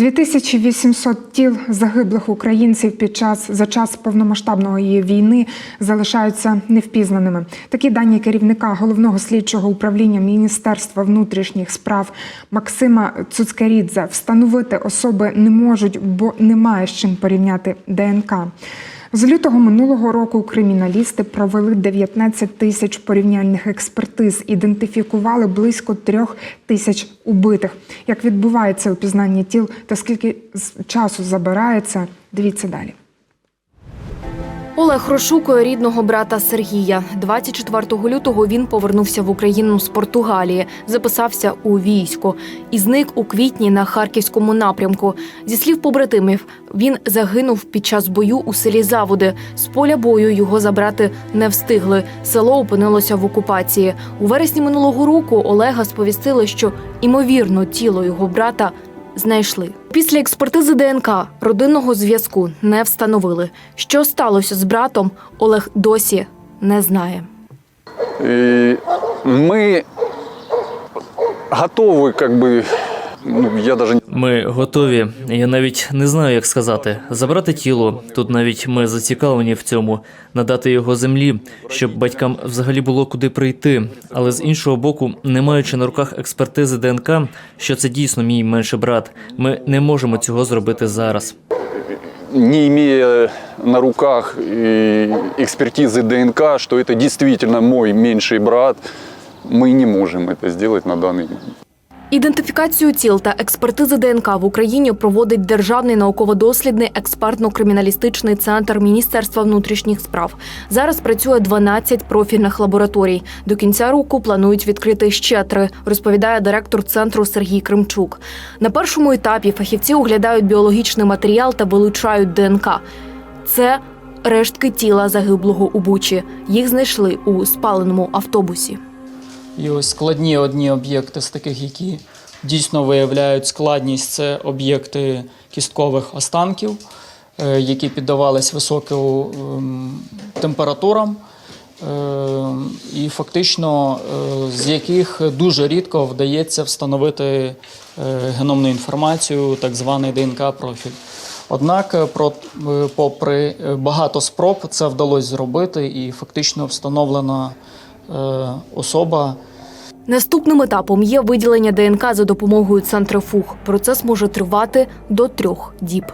2800 тіл загиблих українців під час за час повномасштабної війни залишаються невпізнаними. Такі дані керівника головного слідчого управління Міністерства внутрішніх справ Максима Цуцкерідзе встановити особи не можуть, бо немає з чим порівняти ДНК. З лютого минулого року криміналісти провели 19 тисяч порівняльних експертиз, ідентифікували близько трьох тисяч убитих. Як відбувається опізнання тіл та скільки часу забирається, дивіться далі. Олег розшукує рідного брата Сергія. 24 лютого він повернувся в Україну з Португалії, записався у військо і зник у квітні на харківському напрямку. Зі слів побратимів, він загинув під час бою у селі Заводи. З поля бою його забрати не встигли. Село опинилося в окупації. У вересні минулого року Олега сповістили, що імовірно тіло його брата знайшли. Після експертизи ДНК родинного зв'язку не встановили. Що сталося з братом, Олег досі не знає. И мы готовы, как бы, ну, я даже не Ми готові. Я навіть не знаю, як сказати. Забрати тіло. Тут навіть ми зацікавлені в цьому, надати його землі, щоб батькам взагалі було куди прийти. Але з іншого боку, не маючи на руках експертизи ДНК, що це дійсно мій менший брат, ми не можемо цього зробити зараз. не имея на руках э, экспертизы ДНК, что это действительно мой меньший брат, мы не можем это сделать на данный момент. Ідентифікацію тіл та експертизи ДНК в Україні проводить Державний науково-дослідний експертно-криміналістичний центр Міністерства внутрішніх справ. Зараз працює 12 профільних лабораторій. До кінця року планують відкрити ще три, розповідає директор центру Сергій Кримчук. На першому етапі фахівці оглядають біологічний матеріал та вилучають ДНК. Це рештки тіла загиблого у Бучі. Їх знайшли у спаленому автобусі. І ось складні одні об'єкти з таких, які дійсно виявляють складність, це об'єкти кісткових останків, е, які піддавались високим ем, температурам, ем, і фактично е, з яких дуже рідко вдається встановити е, геномну інформацію, так званий ДНК-профіль. Однак, е, е, попри е, багато спроб, це вдалося зробити, і фактично встановлена е, особа. Наступним етапом є виділення ДНК за допомогою центрифуг. Процес може тривати до трьох діб.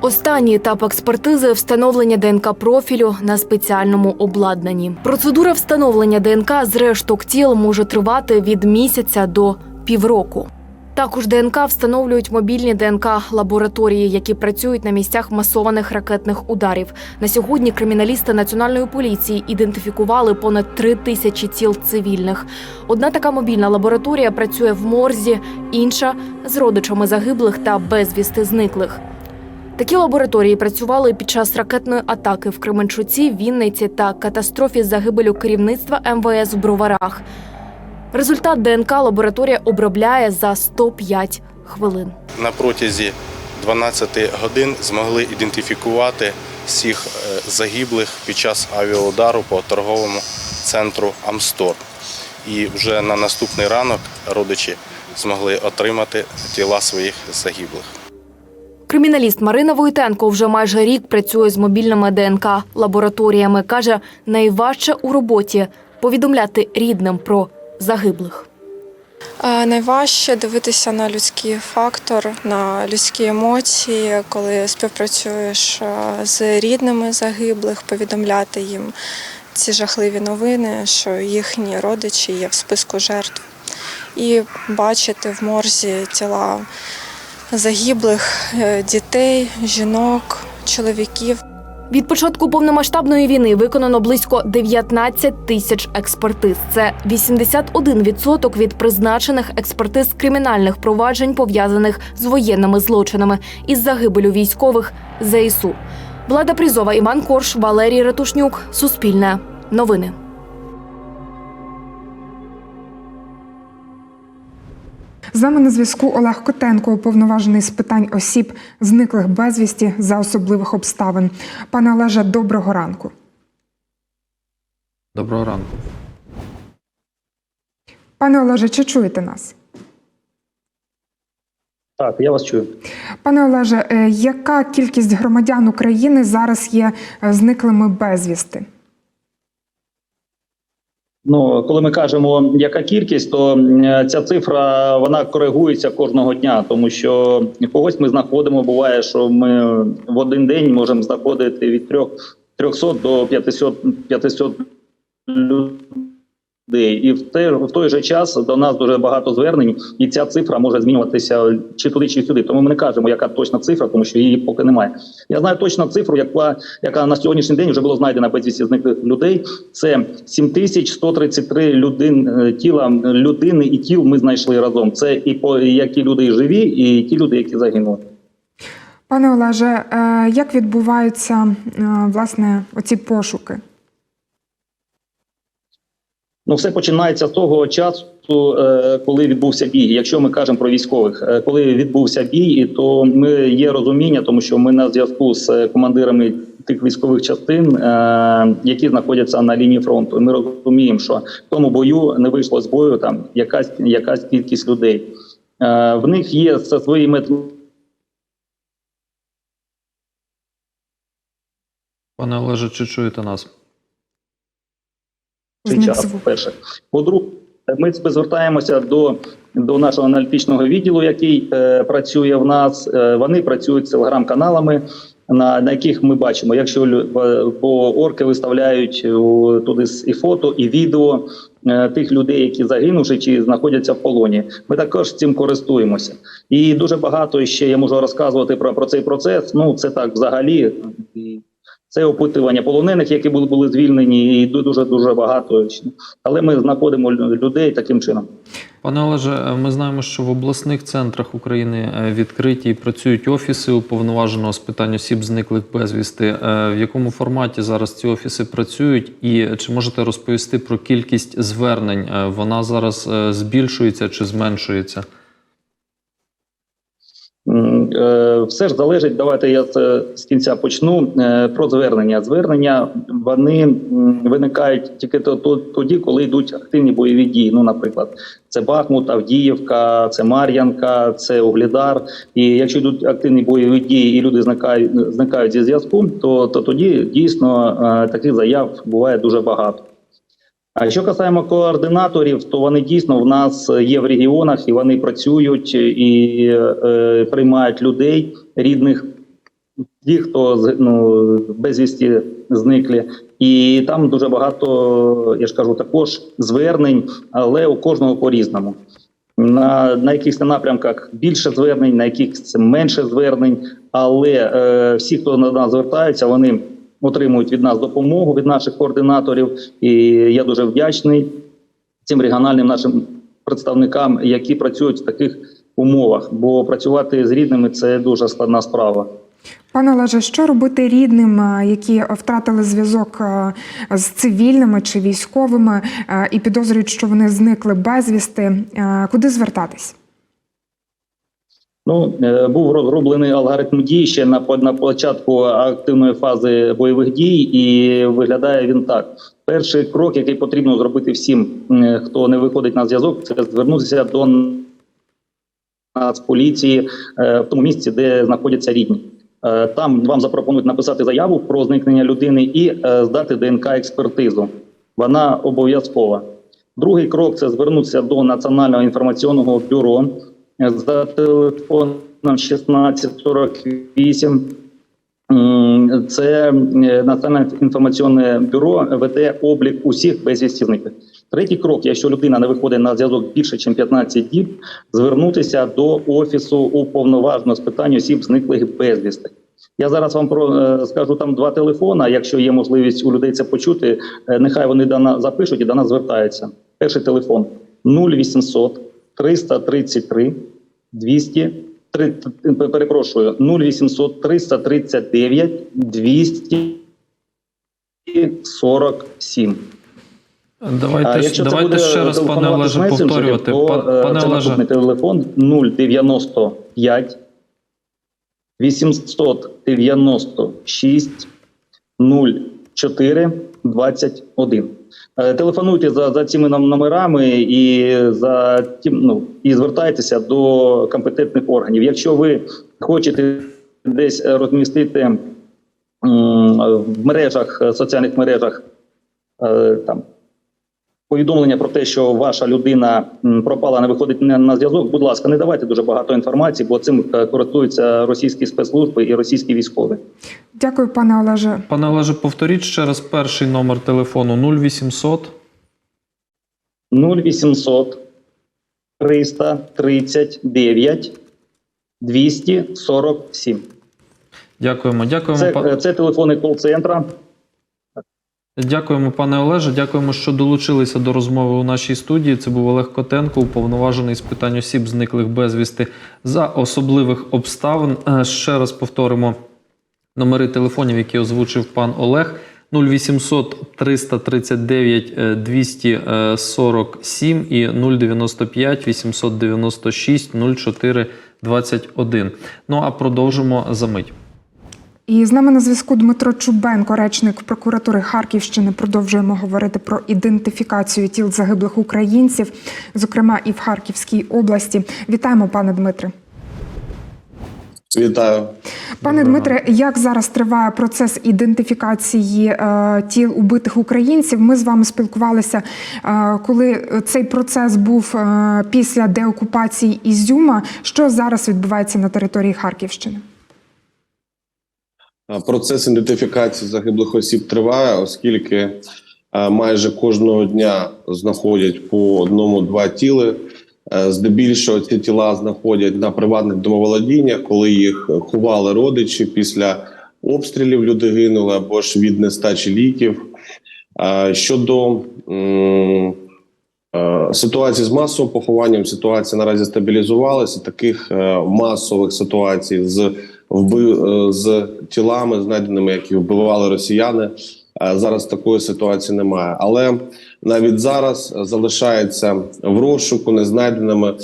Останній етап експертизи встановлення ДНК профілю на спеціальному обладнанні. Процедура встановлення ДНК з решток тіл може тривати від місяця до півроку. Також ДНК встановлюють мобільні ДНК лабораторії, які працюють на місцях масованих ракетних ударів. На сьогодні криміналісти національної поліції ідентифікували понад три тисячі тіл цивільних. Одна така мобільна лабораторія працює в морзі, інша з родичами загиблих та безвісти зниклих. Такі лабораторії працювали під час ракетної атаки в Кременчуці, Вінниці та катастрофі з загибелю керівництва МВС в Броварах. Результат ДНК лабораторія обробляє за 105 хвилин. на протязі 12 годин змогли ідентифікувати всіх е, загиблих під час авіаудару по торговому центру Амстор. І вже на наступний ранок родичі змогли отримати тіла своїх загиблих. Криміналіст Марина Войтенко вже майже рік працює з мобільними ДНК лабораторіями. каже, найважче у роботі повідомляти рідним про загиблих. Найважче дивитися на людський фактор, на людські емоції, коли співпрацюєш з рідними загиблих, повідомляти їм ці жахливі новини, що їхні родичі є в списку жертв, і бачити в морзі тіла загиблих е, дітей, жінок, чоловіків. Від початку повномасштабної війни виконано близько 19 тисяч експертиз. Це 81% від призначених експертиз кримінальних проваджень, пов'язаних з воєнними злочинами із загибелю військових ЗСУ. Влада Призова, Іван Корш, Валерій Ратушнюк. Суспільне. Новини. З нами на зв'язку Олег Котенко, уповноважений з питань осіб, зниклих безвісті за особливих обставин. Пане Олеже, доброго ранку. Доброго ранку. Пане Олеже, чи чуєте нас? Так, я вас чую. Пане Олеже, е, яка кількість громадян України зараз є е, зниклими безвісти? Ну, коли ми кажемо, яка кількість, то ця цифра вона коригується кожного дня, тому що когось ми знаходимо. Буває, що ми в один день можемо знаходити від 3, 300 до 500, 500 людей. І в, те, в той же час до нас дуже багато звернень, і ця цифра може змінюватися чи туди, чи сюди. Тому ми не кажемо, яка точна цифра, тому що її поки немає. Я знаю точну цифру, яка, яка на сьогоднішній день вже було знайдена безвісті зниклих людей. Це 7133 людин е, тіла людини і тіл ми знайшли разом. Це і по які люди живі, і ті люди, які загинули. Пане Олеже, е, як відбуваються е, власне оці пошуки? Ну, все починається з того часу, е, коли відбувся бій. Якщо ми кажемо про військових, Е, коли відбувся бій, то ми є розуміння, тому що ми на зв'язку з е, командирами тих військових частин, які знаходяться на лінії фронту. Ми розуміємо, що в тому бою не вийшло з бою там якась якась кількість людей. В них є свої методи. Пане Олеже, чи чуєте нас? Цей час. Перше, по-друге, ми звертаємося до, до нашого аналітичного відділу, який е, працює в нас. Е, вони працюють з телеграм-каналами, на, на яких ми бачимо, якщо лю- е, орки виставляють у, туди с- і фото, і відео е, тих людей, які загинувши чи знаходяться в полоні. Ми також цим користуємося. І дуже багато ще я можу розказувати про, про цей процес. Ну це так взагалі. Це опитування полонених, які були, були звільнені, і дуже дуже багато. Але ми знаходимо людей таким чином. Пане Олеже, е, ми знаємо, що в обласних центрах України е, відкриті і працюють офіси уповноваженого з питань осіб зниклих безвісти. Е, В якому форматі зараз ці офіси працюють, і чи можете розповісти про кількість звернень? Вона зараз збільшується чи зменшується? Е, Все ж залежить. Давайте я з кінця почну е, про звернення. Звернення вони виникають тільки то- то- тоді, коли йдуть активні бойові дії. Ну, наприклад, це Бахмут, Авдіївка, це Мар'янка, це Углідар. І якщо йдуть активні бойові дії і люди зникають, зникають зі зв'язку, то, то тоді дійсно е, таких заяв буває дуже багато. А що касаємо координаторів, то вони дійсно в нас є в регіонах і вони працюють і е, приймають людей рідних, ті, хто ну, безвісті зниклі. І там дуже багато, я ж кажу, також звернень, але у кожного по-різному. На, на якихось напрямках більше звернень, на якихось менше звернень, але е, всі, хто на нас звертаються, вони отримують від нас допомогу від наших координаторів. І я дуже вдячний цим регіональним нашим представникам, які працюють в таких умовах. Бо працювати з рідними це дуже складна справа. Пане Олеже, що робити рідним, е, які втратили зв'язок е, з цивільними чи військовими е, і підозрюють, що вони зникли безвісти? Куди звертатись? Ну е, був розроблений алгоритм дій ще на на початку активної фази бойових дій, і виглядає він так: перший крок, який потрібно зробити всім, е, хто не виходить на зв'язок, це звернутися до Нацполіції е, в тому місці, де знаходяться рідні. Там вам запропонують написати заяву про зникнення людини і здати ДНК експертизу. Вона обов'язкова. Другий крок це звернутися до Національного інформаційного бюро за телефоном 1648. М, Це е, Національне інформаційне бюро веде облік усіх безвісті. Третій крок, якщо людина не виходить на зв'язок більше, ніж 15 діб, звернутися до офісу уповноваженого з питань осіб зниклих безвісти. Я зараз вам про е, скажу там два телефона. Якщо є можливість у людей це почути, е, нехай вони до нас запишуть і до нас звертаються. Перший телефон 0800 333 200 три- перепрошую 0800 339 247. Давайте, А якщо це давайте буде ще раз, пане Олеже, повторювати. то, е, Пане це Олеже, телефон 095 896 04 21. Е, Телефонуйте за, за цими номерами і за тим, ну і звертайтеся до компетентних органів. Якщо ви хочете десь розмістити в мережах, соціальних мережах е, там повідомлення про те, що ваша людина пропала, не виходить на, зв'язок. Будь ласка, не давайте дуже багато інформації, бо цим е, користуються російські спецслужби і російські військові. Дякую, пане Олеже. Пане Олеже, повторіть ще раз перший номер телефону 0800 0800 339 247. Дякуємо. Дякуємо, Це, е, це телефони кол-центра. Дякуємо, пане Олеже. Дякуємо, що долучилися до розмови у нашій студії. Це був Олег Котенко, уповноважений з питань осіб, зниклих безвісти за особливих обставин. Е, Ще раз повторимо номери телефонів, які озвучив пан Олег. 0800 339 е, 247 і 095 896 04 21. Ну а продовжимо за мить. І з нами на зв'язку Дмитро Чубенко, речник прокуратури Харківщини. Продовжуємо говорити про ідентифікацію тіл загиблих українців, зокрема і в Харківській області. Вітаємо, пане Дмитре. Вітаю. Пане Дмитре, як зараз триває процес ідентифікації е, тіл убитих українців? Ми з вами спілкувалися, е, коли цей процес був е, після деокупації Ізюма. Що зараз відбувається на території Харківщини? Процес ідентифікації загиблих осіб триває, оскільки майже кожного дня знаходять по одному-два тіли. Е, Здебільшого ці тіла знаходять на приватних домоволодіннях, коли їх ховали родичі після обстрілів. Люди гинули або ж від нестачі ліків. Щодо е, ситуації з масовим похованням, ситуація наразі стабілізувалася. Таких е, масових ситуацій з вбив е, з тілами, знайденими, які вбивали росіяни. Е, Зараз такої ситуації немає. Але навіть зараз залишається в розшуку незнайденими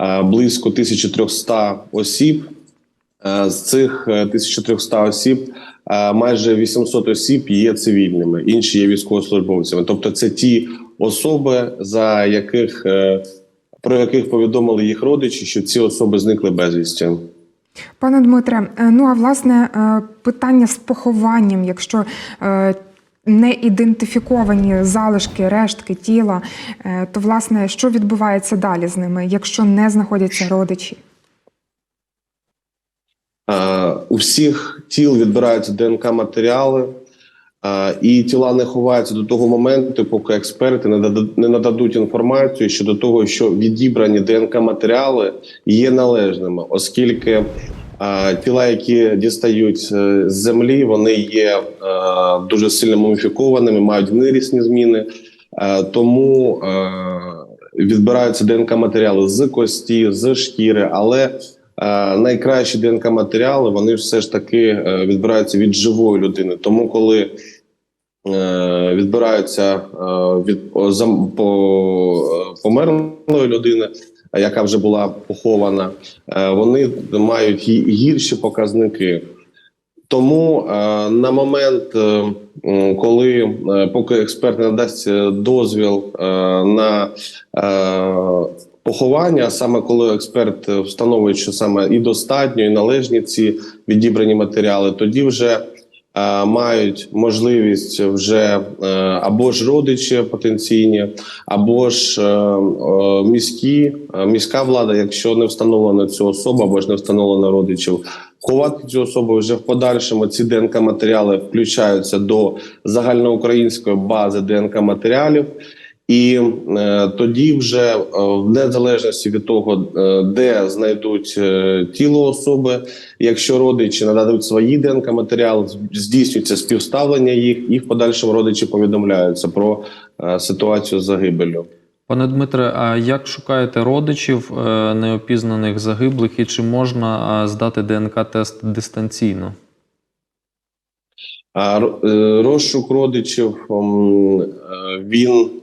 е, близько 1300 осіб. З цих е, 1300 осіб майже 800 осіб є цивільними, інші є військовослужбовцями. Тобто, це ті особи, за яких про яких повідомили їх родичі, що ці особи зникли безвісті. Пане Дмитре, е, ну а власне е, питання з похованням, якщо е, не ідентифіковані залишки, рештки тіла, то власне що відбувається далі з ними, якщо не знаходяться родичі? У всіх тіл відбираються ДНК матеріали, і тіла не ховаються до того моменту, поки експерти не нададуть інформацію щодо того, що відібрані ДНК матеріали є належними, оскільки тіла, які дістають е, з землі, вони є е, дуже сильно муміфікованими, мають вирісні зміни. Е, Тому відбираються ДНК матеріали з кості, з шкіри, але найкращі ДНК матеріали вони все ж таки е, відбираються від живої людини. Тому коли е, відбираються е, від по, е, померлої людини, е, яка вже була похована, е, вони мають гірші показники. Тому е, на момент, е, коли е, поки експерт не надасть е, дозвіл е, на е, поховання, саме коли експерт е, встановить, що саме і достатньо, і належні ці відібрані матеріали, тоді вже е, мають можливість вже е, або ж родичі потенційні, або ж е, міські, е, міська влада, якщо не встановлена цю особу, або ж не встановлено родичів. Ховати цю особу вже в подальшому ці ДНК матеріали включаються до загальноукраїнської бази ДНК матеріалів, і е, тоді, вже е, в незалежності від того, е, де знайдуть е, тіло особи, якщо родичі нададуть свої ДНК матеріали, здійснюється співставлення їх, і в подальшому родичі повідомляються про е, ситуацію з загибелью. Пане Дмитре, а як шукаєте родичів е, неопізнаних загиблих і чи можна е, здати ДНК-тест дистанційно? А е, розшук родичів він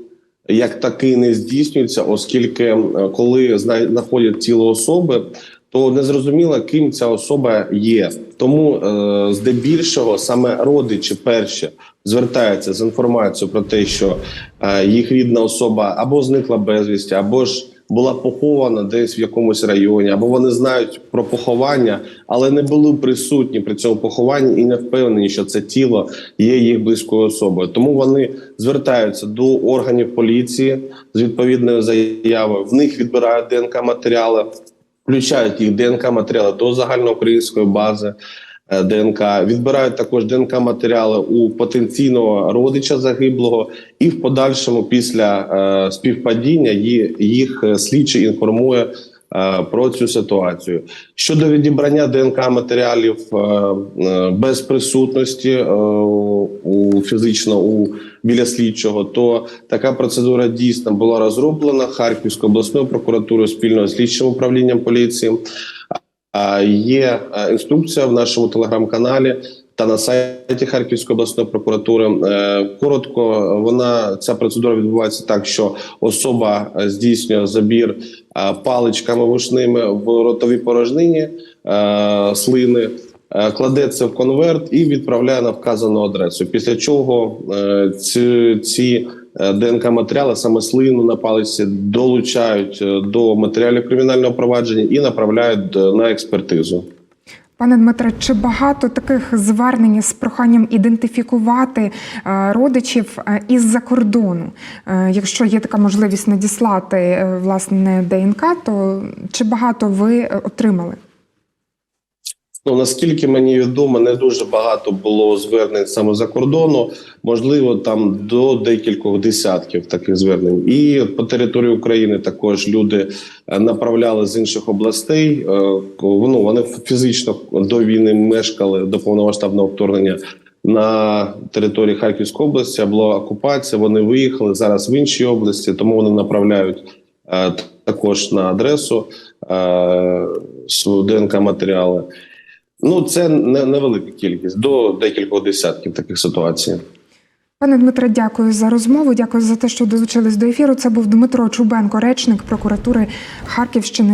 як такий не здійснюється, оскільки е, коли знаходять тіло особи, то незрозуміло, ким ця особа є. Тому е, здебільшого саме родичі перші звертаються з інформацією про те, що е, їх рідна особа або зникла безвісті, або ж була похована десь в якомусь районі, або вони знають про поховання, але не були присутні при цьому похованні і не впевнені, що це тіло є їх близькою особою. Тому вони звертаються до органів поліції з відповідною заявою. В них відбирають ДНК матеріали, включають їх ДНК матеріали до загальноукраїнської бази. Е, ДНК відбирають також ДНК матеріали у потенційного родича загиблого, і в подальшому, після е, співпадіння, їх е, слідчий інформує про цю ситуацію. Щодо відібрання ДНК матеріалів без присутності у фізично у біля слідчого, то така процедура дійсно була розроблена Харківською обласною прокуратурою спільно з слідчим управлінням поліції. Є е, інструкція в нашому телеграм-каналі та на сайті Харківської обласної прокуратури. Е, Коротко, вона ця процедура відбувається так, що особа е, здійснює забір паличками вушними в ротовій порожнині слини. Кладе це в конверт і відправляє на вказану адресу. Після чого ці, ці ДНК матеріали, саме слину на палиці, долучають е, до матеріалів кримінального провадження і направляють е, на експертизу. Пане Дмитре, чи багато таких звернень з проханням ідентифікувати е, родичів е, із-за кордону? Е, Якщо є така можливість надіслати е, власне ДНК, то чи багато ви е, отримали? Ну наскільки мені відомо, не дуже багато було звернень саме за кордону. Можливо, там до декількох десятків таких звернень. І по території України також люди е, направляли з інших областей. Е, Ну вони фізично до війни мешкали до повномасштабного вторгнення. На території Харківської області була окупація. Вони виїхали зараз в інші області, тому вони направляють е, також на адресу е, ДНК матеріали. Ну, це не- невелика кількість, до декількох десятків таких ситуацій. Пане Дмитре, дякую за розмову. Дякую за те, що долучились до ефіру. Це був Дмитро Чубенко, речник прокуратури Харківщини.